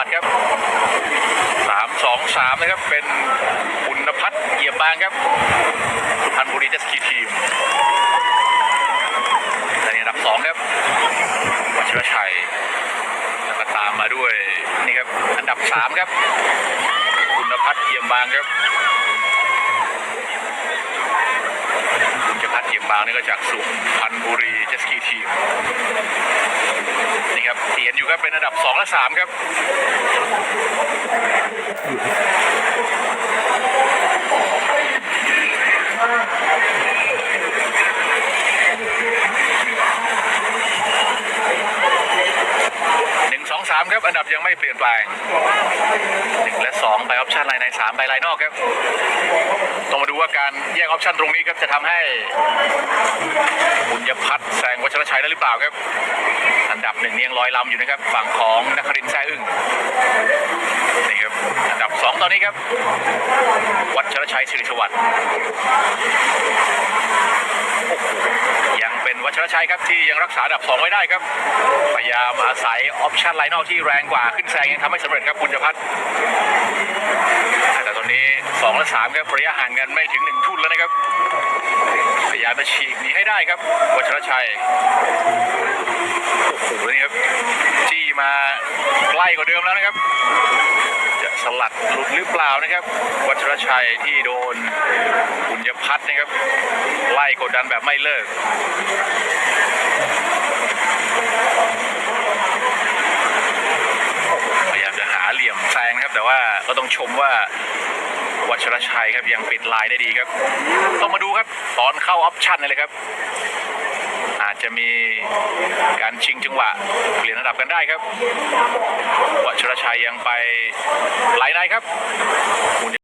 วัสดิ์ครับสามสองสามนะครับเป็นปุณพัฒน์เอี่ยมบางครับสุพรรณบุรีเจสกีทีมในอันดับสองครับวัชรชัยแล้วก็ตามมาด้วยนี่ครับอันดับสามครับคุณพัฒน์เอี่ยมบางครับคุณพัฒน์เอี่ยมบางนี่ก็จากสุพรรณบุรีเจสกีทีม ครับเป็นอันดับสองและสามครับหนึ่งสองสามครับอันดับยังไม่เปลี่ยนแปลงหนึ่งและสองไปออปชันลน์ในสามไปลน์นอกครับต้องมาดูว่าการแยกออปชันตรงนี้ครับจะทำให้บุญยพัฒน์แซ ชรชัยได้หรือเปล่าครับ อันดับหนึ่งนี่ยังลอยลำอยู่นะครับ ฝั่งของนครินทร์แซ่อึ้งนี่ครับ อันดับสองตอนนี้ครับ วัชรชัยสิริสวัสดิ์ยังเป็นวัชรชัยครับที่ยังรักษาอันดับ2ไว้ได้ครับ พยายามอาศัยออปชันไลน์นอกที่แรงกว่าขึ้นแซงยังทำให้สำเร็จครับคุณจพัฒน์แต่ตอนนี้2และ3ครับระยะห่างกันไม่ถึง1ทุ่นแล้วนะครับายามฉีกหนีให้ได้ครับวัชรชัยโอ้โหนี่ครับจี้มาใกล้กว่าเดิมแล้วนะครับ จะสลัดหลุดหรือเปล่านะครับ วัชรชัยที่โดนบุญยพัฒน์นะครับ ไล่กดดันแบบไม่เลิกพยายามจะหาเหลี่ยมแซงนะครับ แต่ว่าก็ต้องชมว่า วัชรชัยครับยังปิดลายได้ดีครับ ต้องมาดูครับ ตอนเข้าออปชั่นเลยครับอาจจะมีการชิงจังหวะ เปลี่ยนระดับกันได้ครับวัชรชัยยังไปไหลในครับ